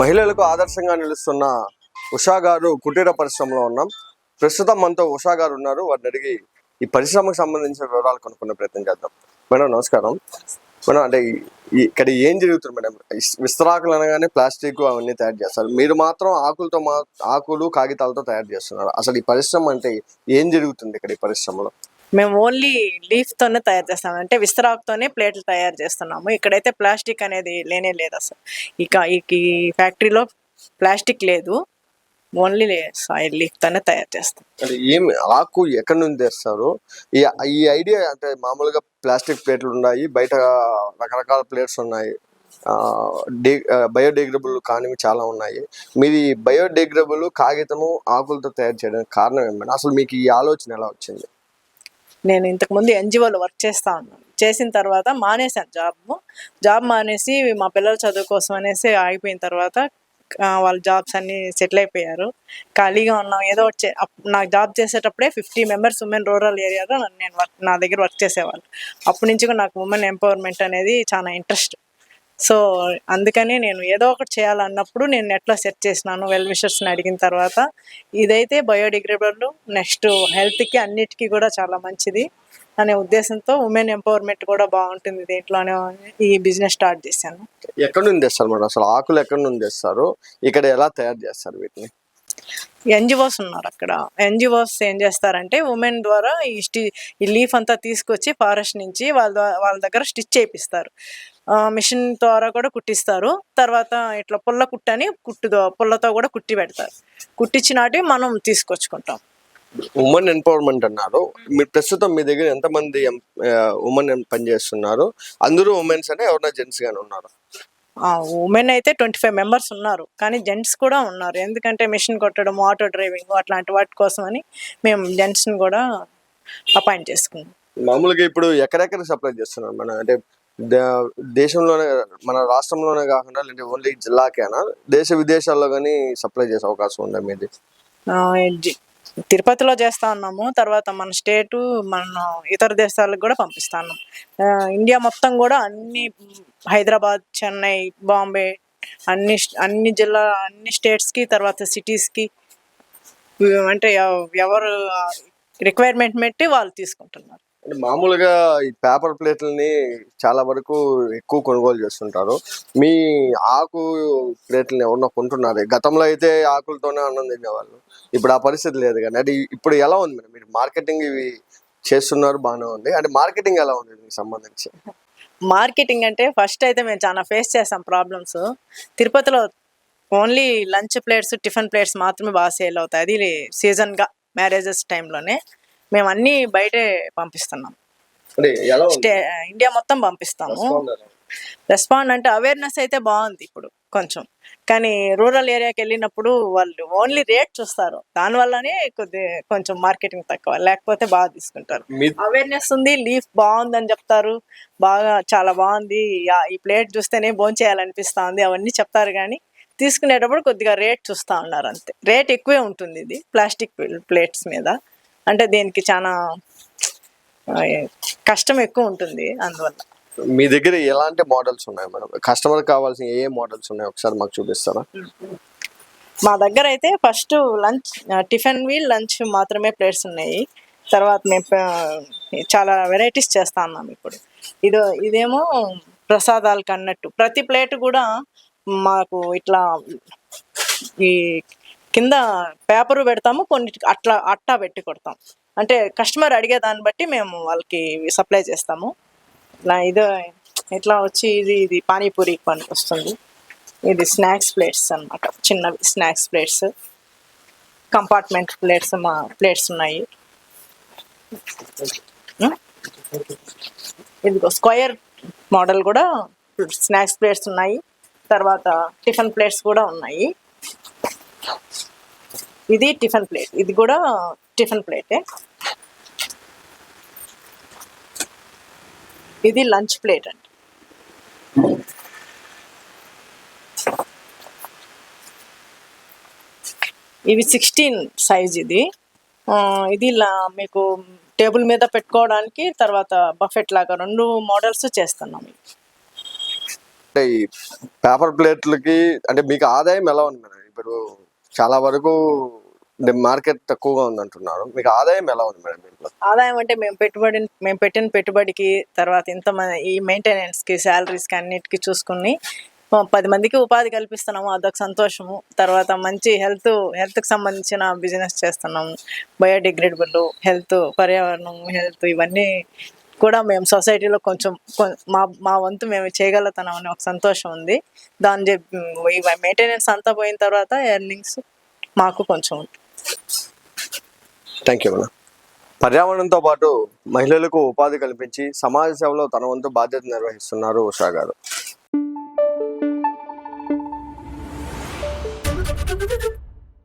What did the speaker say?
మహిళలకు ఆదర్శంగా నిలుస్తున్న ఉషా గారు కుటీర పరిశ్రమలో ఉన్నాం. ప్రస్తుతం మనతో ఉషా గారు ఉన్నారు. వారిని అడిగి ఈ పరిశ్రమకు సంబంధించిన వివరాలు కొనుక్కునే ప్రయత్నం చేద్దాం. మేడం నమస్కారం. మేడం అంటే ఇక్కడ ఏం జరుగుతుంది మేడం? విస్తరాకులు అనగానే ప్లాస్టిక్ అవన్నీ తయారు చేస్తారు. మీరు మాత్రం ఆకులతో మా ఆకులు కాగితాలతో తయారు చేస్తున్నారు. అసలు ఈ పరిశ్రమ అంటే ఏం జరుగుతుంది ఇక్కడ ఈ పరిశ్రమలో? మేము ఓన్లీ లీఫ్ తోనే తయారు చేస్తాం. అంటే విస్తరాకుతోనే ప్లేట్లు తయారు చేస్తున్నాము. ఇక్కడైతే ప్లాస్టిక్ అనేది లేనే లేదు అసలు. ఇక ఈ- ఫ్యాక్టరీలో ప్లాస్టిక్ లేదు. ఓన్లీ సాయిల్ లీఫ్ తోనే తయారు చేస్తాం. అంటే ఏమి ఆకు ఎక్కడి నుంచి తెస్తారు? ఈ ఈ ఐడియా అంటే మామూలుగా ప్లాస్టిక్ ప్లేట్లు ఉన్నాయి. బయట రకరకాల ప్లేట్స్ ఉన్నాయి. బయోడిగ్రేడబుల్ కానివి చాలా ఉన్నాయి. మీది బయోడిగ్రేడబుల్ కాగితము ఆకులతో తయారు చేయడానికి కారణం ఏమైనా అసలు మీకు ఈ ఆలోచన ఎలా వచ్చింది? నేను ఇంతకు ముందు ఎన్జిఓలో వర్క్ చేస్తా ఉన్నాను. చేసిన తర్వాత మానేశాను జాబ్. జాబ్ మానేసి మా పిల్లల చదువు కోసం అనేసి ఆగిపోయిన తర్వాత వాళ్ళ జాబ్స్ అన్ని సెటిల్ అయిపోయారు. ఖాళీగా ఉన్నాం. ఏదో ఒకటి చే- అప్- నాకు జాబ్ చేసేటప్పుడే ఫిఫ్టీ మెంబర్స్ ఉమెన్ రూరల్ ఏరియాలో నన్ను నేను వర్క్ నా దగ్గర వర్క్ చేసేవాళ్ళు. అప్పటి నుంచి కూడా నాకు ఉమెన్ ఎంపవర్మెంట్ అనేది చాలా ఇంట్రెస్ట్. సో అందుకని నేను ఏదో ఒకటి చేయాలన్నప్పుడు నేను నెట్లో సెర్చ్ చేసినాను వెల్ విషర్స్ని అడిగిన తర్వాత. ఇదైతే బయోడిగ్రేడబుల్ నెక్స్ట్ హెల్త్కి అన్నిటికీ కూడా చాలా మంచిది అనే ఉద్దేశంతో ఉమెన్ ఎంపవర్మెంట్ కూడా బాగుంటుంది దీంట్లోనే ఈ బిజినెస్ స్టార్ట్ చేశాను. ఎక్కడి నుంచి తెస్తారు మేడం అసలు ఆకులు ఎక్కడి నుంచి తెస్తారు ఇక్కడ ఎలా తయారు చేస్తారు వీటిని? ఎన్జిఓస్ ఉన్నారు అక్కడ. ఎన్జిఓస్ ఏం చేస్తారంటే ఉమెన్ ద్వారా ఈ స్టి ఈ లీఫ్ అంతా తీసుకొచ్చి ఫారెస్ట్ నుంచి వాళ్ళ వాళ్ళ దగ్గర స్టిచ్ చేపిస్తారు. మిషన్ ద్వారా కూడా కుట్టిస్తారు. తర్వాత ఇట్లా పుల్ల కుట్టని కుట్టు పుల్లతో కూడా కుట్టి పెడతారు. కుట్టించినటి మనం తీసుకొచ్చుకుంటాం. ఉమెన్ ఎంపవర్మెంట్ అన్నారు. మీరు ప్రస్తుతం మీ దగ్గర ఎంతమంది ఉమెన్ పనిచేస్తున్నారు? అందరూ ఉమెన్స్ అంటే ఎవరైనా జెంట్స్ గానే ఉన్నారు? ఉమెన్ అయితే ట్వంటీ ఫైవ్ మెంబర్స్ ఉన్నారు. కానీ జెంట్స్ కూడా ఉన్నారు. ఎందుకంటే మిషన్ కొట్టడం ఆటో డ్రైవింగ్ అట్లాంటి వాటి కోసం అని మేము జెంట్స్ని కూడా అపాయింట్ చేసుకున్నాం. మామూలుగా ఇప్పుడు ఎక్కడెక్కడ సప్లై చేస్తున్నారు మన అంటే దేశంలోనే మన రాష్ట్రంలోనే కాకుండా లేదంటే ఓన్లీ జిల్లాకేనా? దేశ విదేశాల్లో కానీ సప్లై చేసే అవకాశం ఉందా మీది? తిరుపతిలో చేస్తా ఉన్నాము తర్వాత మన స్టేటు మన ఇతర దేశాలకు కూడా పంపిస్తాను. ఇండియా మొత్తం కూడా అన్ని హైదరాబాద్ చెన్నై బాంబే అన్ని అన్ని జిల్లా అన్ని స్టేట్స్కి తర్వాత సిటీస్కి అంటే ఎవ- ఎవరు రిక్వైర్మెంట్ పెట్టి వాళ్ళు తీసుకుంటున్నారు. అంటే మామూలుగా ఈ పేపర్ ప్లేట్లని చాలా వరకు ఎక్కువ కొనుగోలు చేస్తుంటారు. మీ ఆకు ప్లేట్లని ఎవరన్నా కొంటున్నారు? గతంలో అయితే ఆకులతోనే అన్నం తినేవాళ్ళు. ఇప్పుడు ఆ పరిస్థితి లేదు కానీ అది ఇప్పుడు ఎలా ఉంది మేడం? మీరు మార్కెటింగ్ ఇవి చేస్తున్నారు బాగానే ఉంది. అంటే మార్కెటింగ్ ఎలా ఉంది దీనికి సంబంధించి? మార్కెటింగ్ అంటే ఫస్ట్ అయితే మేము చాలా ఫేస్ చేసాం ప్రాబ్లమ్స్. తిరుపతిలో only lunch plates tiffin plates మాత్రమే బాగా సేల్ అవుతాయి. అది సీజన్గా మ్యారేజెస్ టైంలోనే. మేము అన్నీ బయటే పంపిస్తున్నాం. ఇండియా మొత్తం పంపిస్తాము? రెస్పాండ్ అంటే అవేర్నెస్ అయితే బాగుంది ఇప్పుడు కొంచెం. కానీ రూరల్ ఏరియాకి వెళ్ళినప్పుడు వాళ్ళు ఓన్లీ రేట్ చూస్తారు. దానివల్లనే కొద్ది కొంచెం మార్కెటింగ్ తక్కువ. లేకపోతే బాగా తీసుకుంటారు. అవేర్నెస్ ఉంది లీఫ్ బాగుందని చెప్తారు. బాగా చాలా బాగుంది. ఈ ప్లేట్ చూస్తేనే భోంచేయాలనిపిస్తుంది అవన్నీ చెప్తారు కానీ తీసుకునేటప్పుడు కొద్దిగా రేట్ చూస్తూ ఉన్నారు అంతే. రేట్ ఎక్కువే ఉంటుంది ఇది ప్లాస్టిక్ ప్లేట్స్ మీద. అంటే దీనికి చాలా కష్టం ఎక్కువ ఉంటుంది అందువల్ల. మీ దగ్గర ఎలాంటి మోడల్స్ ఉన్నాయి మేడం? కస్టమర్ కావాల్సిన ఏ మోడల్స్ ఉన్నాయి? ఒకసారి మాకు చూపిస్తారా? మా దగ్గర అయితే ఫస్ట్ లంచ్ టిఫిన్ వి లంచ్ మాత్రమే ప్లేట్స్ ఉన్నాయి. తర్వాత మేము చాలా వెరైటీస్ చేస్తా ఉన్నాం ఇప్పుడు. ఇది ఇదేమో ప్రసాదాలకు అన్నట్టు ప్రతి ప్లేట్ కూడా మాకు ఇట్లా ఈ కింద పేపర్ పెడతాము కొన్ని అట్లా అట్టా పెట్టి కొడతాం. అంటే కస్టమర్ అడిగే దాన్ని బట్టి మేము వాళ్ళకి సప్లై చేస్తాము. ఇలా ఇది ఇట్లా వచ్చి ఇది ఇది పానీపూరి పనికి వస్తుంది. ఇది స్నాక్స్ ప్లేట్స్ అన్నమాట. చిన్నవి స్నాక్స్ ప్లేట్స్. కంపార్ట్మెంట్ ప్లేట్స్ మా ప్లేట్స్ ఉన్నాయి. ఇదిగో స్క్వయర్ మోడల్ కూడా స్నాక్స్ ప్లేట్స్ ఉన్నాయి. తర్వాత టిఫిన్ ప్లేట్స్ కూడా ఉన్నాయి. ఇది టిఫిన్ ప్లేట్. ఇది కూడా టిఫిన్ ప్లేటే. ఇది లంచ్ ప్లేట్ అండి. ఇవి సిక్స్టీన్ సైజ్ ఇది. ఇది మీకు టేబుల్ మీద పెట్టుకోవడానికి తర్వాత బఫెట్ లాగా రెండు మోడల్స్ చేస్తున్నాం అంటే ఈ పేపర్ ప్లేట్లకి అంటే మీకు ఆదాయం ఎలా ఉంది మేడం? ఇప్పుడు చాలా వరకు మార్కెట్ తక్కువగా ఉంది అంటున్నారు మీకు ఆదాయం ఎలా ఉంది మేడం దీంట్లో ఆదాయం అంటే మేము పెట్టుబడి మేము పెట్టిన పెట్టుబడికి తర్వాత ఇంత మంది ఈ మెయింటెనెన్స్కి శాలరీస్కి అన్నిటికీ చూసుకుని పది మందికి ఉపాధి కల్పిస్తున్నాము. అదొక సంతోషము. తర్వాత మంచి హెల్త్ హెల్త్కి సంబంధించిన బిజినెస్ చేస్తున్నాము. బయోడిగ్రేడబుల్ హెల్త్ పర్యావరణం హెల్త్ ఇవన్నీ కూడా మేము సొసైటీలో కొంచెం మా మా వంతు మేము చేయగలుగుతున్నాం అనే ఒక సంతోషం ఉంది. దాని చెప్పి మెయింటెనెన్స్ అంతా పోయిన తర్వాత ఎర్నింగ్స్ మాకు కొంచెం థ్యాంక్ యూ మేడం పర్యావరణంతో పాటు మహిళలకు ఉపాధి కల్పించి సమాజ సేవలో తన వంతు బాధ్యత నిర్వహిస్తున్నారు ఉషా గారు.